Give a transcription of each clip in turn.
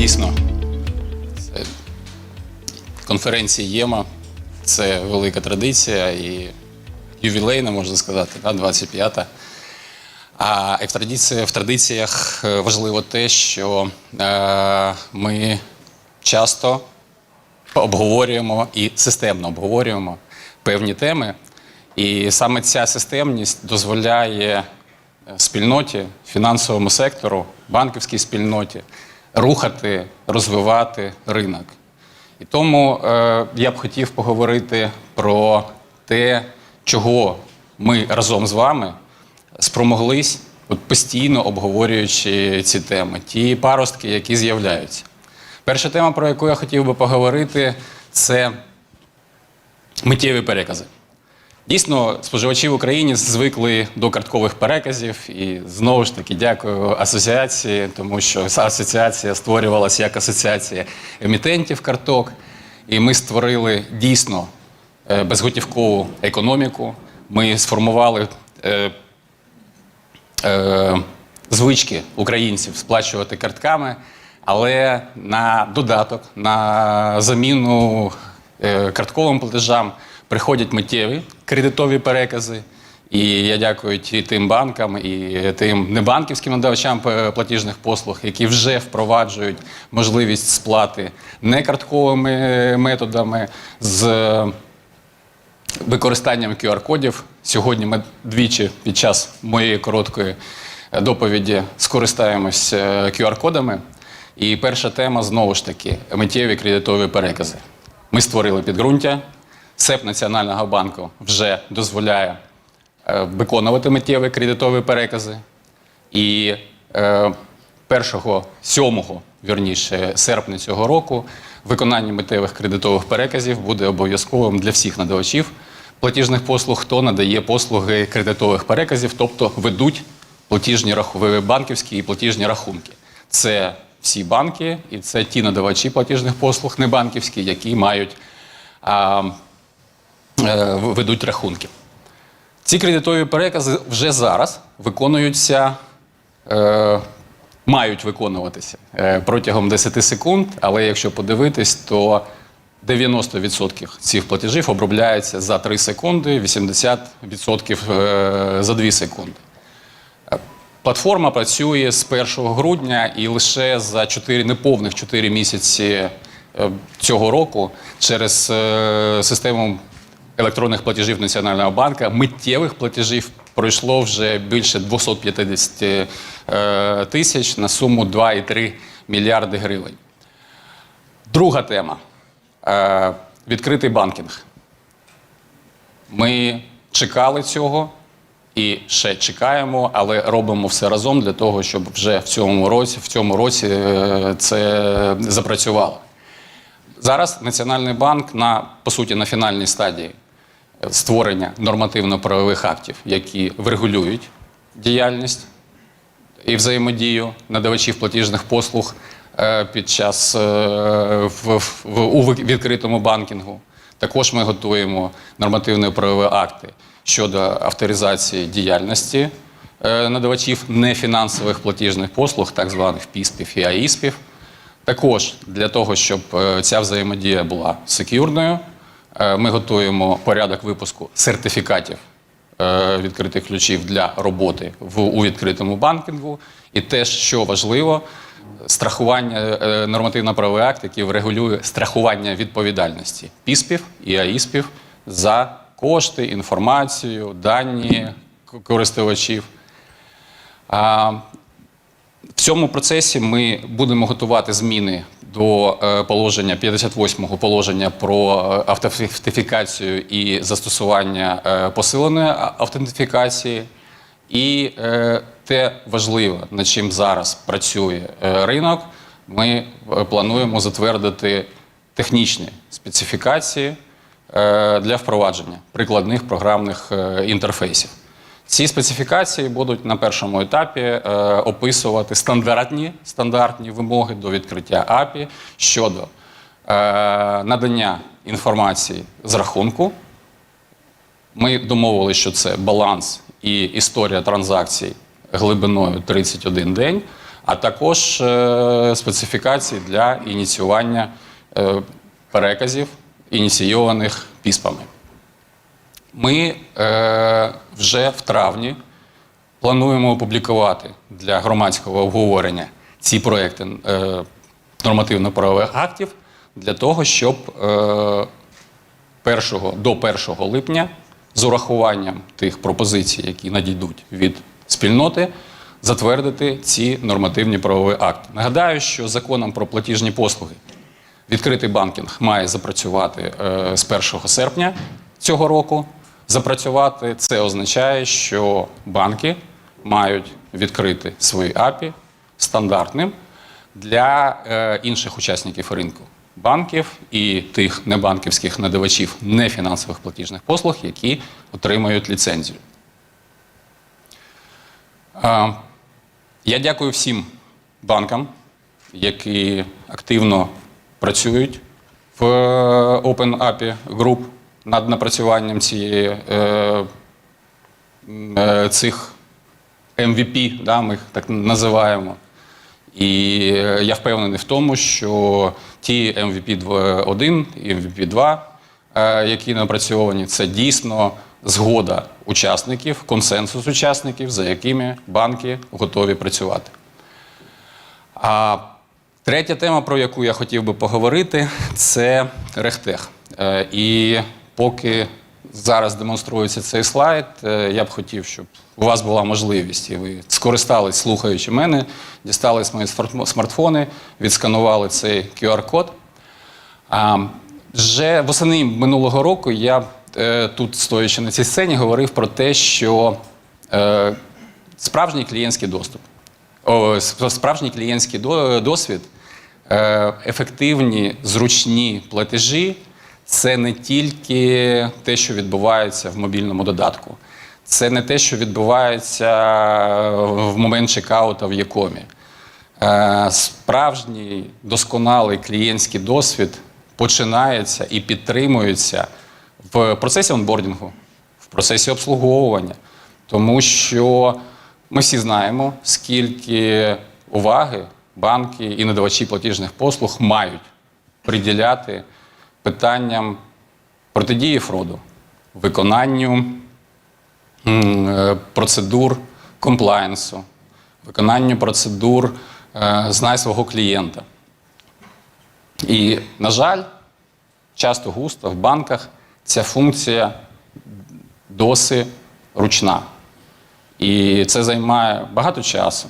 Дійсно, це конференція ЄМА це велика традиція і ювілейна, можна сказати, 25-та. А в, традиції, в традиціях е, важливо те, що е, ми часто обговорюємо і системно обговорюємо певні теми. І саме ця системність дозволяє е, спільноті, фінансовому сектору, банківській спільноті рухати, розвивати ринок. І тому е, я б хотів поговорити про те, чого ми разом з вами спромоглись, от постійно обговорюючи ці теми, ті паростки, які з'являються. Перша тема, про яку я хотів би поговорити, це миттєві перекази. Дійсно, споживачі в Україні звикли до карткових переказів, і знову ж таки дякую асоціації, тому що асоціація створювалася як асоціація емітентів карток, і ми створили дійсно е, безготівкову економіку. Ми сформували е, е, звички українців сплачувати картками, але на додаток, на заміну е, картковим платежам приходять миттєві кредитові перекази. І я дякую ті, тим банкам і тим небанківським надавачам е, платіжних послуг, які вже впроваджують можливість сплати не картковими методами з використанням QR-кодів. Сьогодні ми двічі під час моєї короткої е, доповіді скористаємось е, QR-кодами. І перша тема знову ж таки миттєві кредитові перекази. Ми створили підґрунтя. СЕП Національного банку вже дозволяє е, виконувати миттєві кредитові перекази. І е, 1 7 вірніше, серпня цього року виконання миттєвих кредитових переказів буде обов'язковим для всіх надавачів платіжних послуг, хто надає послуги кредитових переказів, тобто ведуть платіжні раху- банківські і платіжні рахунки. Це всі банки, і це ті надавачі платіжних послуг, не банківські, які мають а, е, ведуть рахунки. Ці кредитові перекази вже зараз виконуються, е, мають виконуватися е, протягом 10 секунд, але якщо подивитись, то 90% цих платежів обробляється за 3 секунди, 80% е, за 2 секунди. Е, Платформа працює з 1 грудня і лише за 4, неповних 4 місяці е, цього року через е, систему електронних платежів Національного банку миттєвих платежів пройшло вже більше 250 е, тисяч на суму 2,3 мільярди гривень. Друга тема е, відкритий банкінг. Ми чекали цього і ще чекаємо, але робимо все разом для того, щоб вже в цьому році, в цьому році е, це запрацювало. Зараз Національний банк на по суті на фінальній стадії створення нормативно-правових актів, які врегулюють діяльність і взаємодію надавачів платіжних послуг е, під час е, в, в, у відкритому банкінгу. Також ми готуємо нормативно-правові акти щодо авторизації діяльності е, надавачів нефінансових платіжних послуг, так званих ПІСПів і АІСПів. Також для того, щоб ця взаємодія була секюрною, ми готуємо порядок випуску сертифікатів е, відкритих ключів для роботи в, у відкритому банкінгу. І те, що важливо, страхування е, нормативно-правовий акт, який врегулює страхування відповідальності ПІСПів і АІСПів за кошти, інформацію, дані користувачів. В цьому процесі ми будемо готувати зміни до е, положення 58-го положення про е, автентифікацію і застосування е, посиленої автентифікації. І те важливе, над чим зараз працює ринок, ми плануємо затвердити технічні специфікації для впровадження прикладних програмних інтерфейсів. Ці специфікації будуть на першому етапі е, описувати стандартні, стандартні вимоги до відкриття API щодо е, надання інформації з рахунку. Ми домовилися, що це баланс і історія транзакцій глибиною 31 день. а також е, специфікації для ініціювання е, переказів, ініційованих піспами. Ми е, вже в травні плануємо опублікувати для громадського обговорення ці проекти е, нормативно-правових актів для того, щоб е, першого, до 1 липня з урахуванням тих пропозицій, які надійдуть від спільноти, затвердити ці нормативні правові акти. Нагадаю, що законом про платіжні послуги відкритий банкінг має запрацювати е, з 1 серпня цього року. Запрацювати це означає, що банки мають відкрити свої API стандартним для е, інших учасників ринку банків і тих небанківських надавачів нефінансових платіжних послуг, які отримають ліцензію. Е, Я дякую всім банкам, які активно працюють в Open API Group над напрацюванням цієї, е, е, цих MVP, да, ми їх так називаємо. І е, я впевнений в тому, що ті MVP 1 і MVP 2, е, які напрацьовані, це дійсно згода учасників, консенсус учасників, за якими банки готові працювати. А третя тема, про яку я хотів би поговорити, це Рехтех. Е, І поки зараз демонструється цей слайд, е, я б хотів, щоб у вас була можливість, і ви скористались, слухаючи мене, дістали свої смарт- смартфони, відсканували цей QR-код. А, вже восени минулого року я е, тут, стоячи на цій сцені, говорив про те, що е, справжній клієнтський доступ, о, справжній клієнтський досвід, ефективні, зручні платежі це не тільки те, що відбувається в мобільному додатку. Це не те, що відбувається в момент чекаута в Якомі. Е, Справжній досконалий клієнтський досвід починається і підтримується в процесі онбордінгу, в процесі обслуговування, тому що ми всі знаємо, скільки уваги банки і надавачі платіжних послуг мають приділяти питанням протидії фроду, виконанню е, процедур комплаєнсу, виконанню процедур е, знай свого клієнта. І, на жаль, часто густо в банках ця функція досі ручна. І це займає багато часу,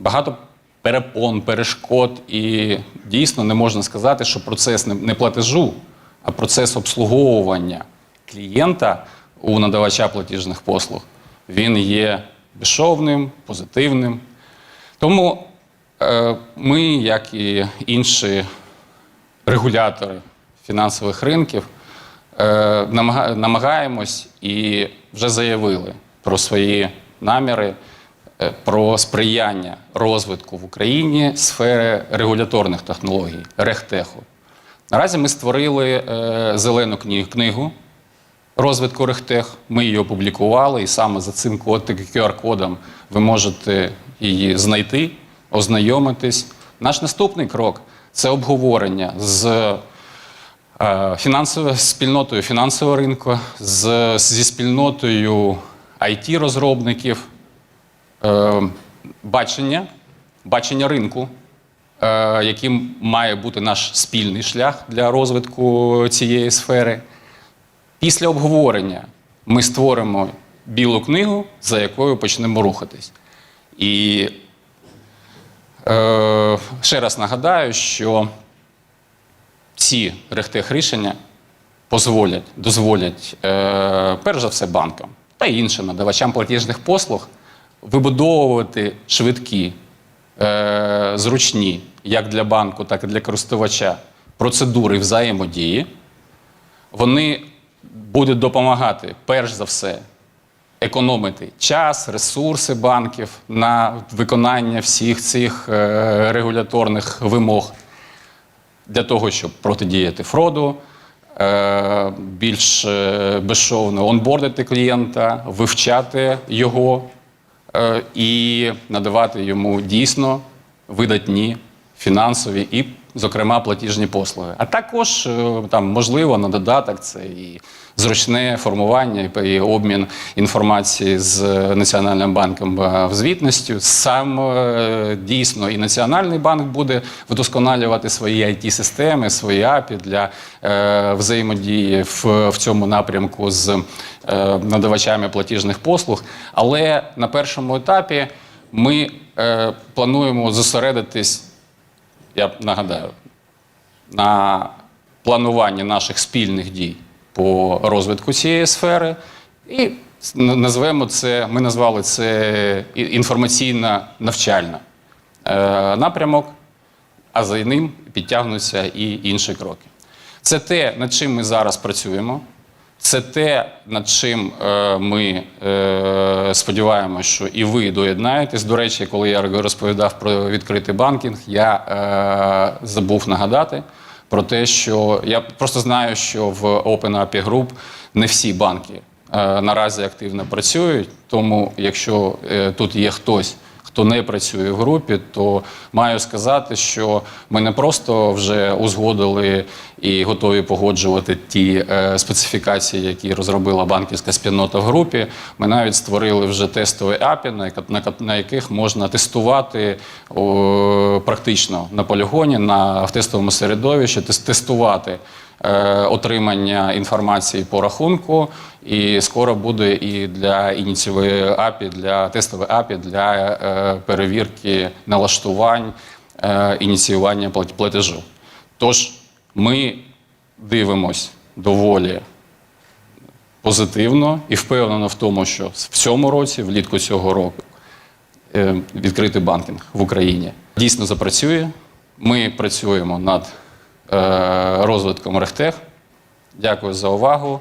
багато перепон, перешкод. І дійсно не можна сказати, що процес не- платежу, а процес обслуговування клієнта у надавача платіжних послуг він є безшовним, позитивним. Тому е, ми, як і інші регулятори фінансових ринків, е, намагаємось і вже заявили про свої наміри, про сприяння розвитку в Україні сфери регуляторних технологій, рехтеху. Наразі ми створили е, зелену книгу розвитку Рехтех. Ми її опублікували, і саме за цим код- QR-кодом ви можете її знайти, ознайомитись. Наш наступний крок це обговорення з е, фінансовою спільнотою фінансового ринку, з, зі спільнотою IT-розробників, е, бачення, бачення ринку, е, яким має бути наш спільний шлях для розвитку цієї сфери. Після обговорення ми створимо білу книгу, за якою почнемо рухатись. І е, ще раз нагадаю, що ці рехтех рішення дозволять, дозволять е, перш за все банкам та іншим надавачам платіжних послуг вибудовувати швидкі, е, зручні як для банку, так і для користувача процедури взаємодії. Вони будуть допомагати перш за все економити час, ресурси банків на виконання всіх цих е, регуляторних вимог для того, щоб протидіяти фроду, е, більш е, безшовно онбордити клієнта, вивчати його і надавати йому дійсно видатні фінансові і, зокрема, платіжні послуги. А також е, там можливо на додаток це і зручне формування і- обмін інформації з Національним банком е, в звітності. Сам е, дійсно і Національний банк буде вдосконалювати свої it системи свої API для е, взаємодії в, в цьому напрямку з е, надавачами платіжних послуг. Але на першому етапі ми е, плануємо зосередитись, я нагадаю, на плануванні наших спільних дій по розвитку цієї сфери. І назвемо це, ми назвали це і- інформаційно-навчальна е, напрямок, а за ним підтягнуться і інші кроки. Це те, над чим ми зараз працюємо. Це те, над чим е, ми е, сподіваємося, що і ви доєднаєтесь. До речі, коли я розповідав про відкритий банкінг, я е, забув нагадати про те, що я просто знаю, що в Open API Group не всі банки наразі активно працюють. Тому, якщо тут є хтось, хто не працює в групі, то маю сказати, що ми не просто вже узгодили і готові погоджувати ті е, специфікації, які розробила банківська спільнота в групі. Ми навіть створили вже тестові API, на, на, на яких можна тестувати о, практично на полігоні, на в тестовому середовищі, тес- тестувати отримання інформації по рахунку, і скоро буде і для ініцієвої API, для тестової API для е, перевірки налаштувань е, ініціювання платежу. Тож ми дивимось доволі позитивно і впевнено в тому, що в цьому році, влітку цього року, е, відкритий банкінг в Україні дійсно запрацює. Ми працюємо над е, розвитком Рехтех. Дякую за увагу.